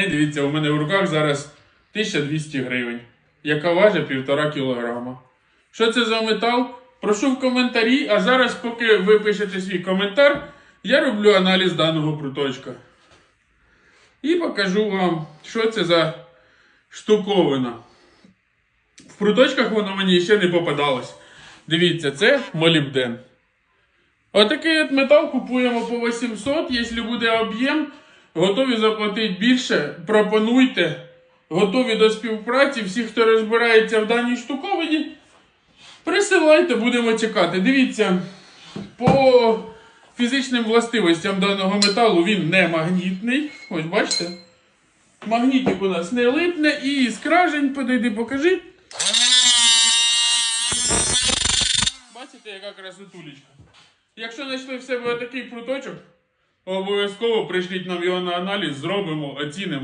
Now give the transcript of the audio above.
Дивіться, у мене в руках зараз 1200 гривень, яка важить півтора кілограма. Що це за метал? Прошу в коментарі, а зараз, поки ви пишете свій коментар, я роблю аналіз даного пруточка. І покажу вам, що це за штуковина. В пруточках воно мені ще не попадалось. Дивіться, це молібден. Отакий от метал купуємо по 800, якщо буде об'єм, готові заплатити більше, пропонуйте, готові до співпраці. Всі, хто розбирається в даній штуковині, присилайте, будемо чекати. Дивіться, по фізичним властивостям даного металу він не магнітний. Ось бачите. Магнітик у нас не липне і скражень, подойди, покажи. Бачите, яка красотулечка. Якщо знайшли в себе такий пруточок, обов'язково прийшліть нам його на аналіз, зробимо, оцінимо.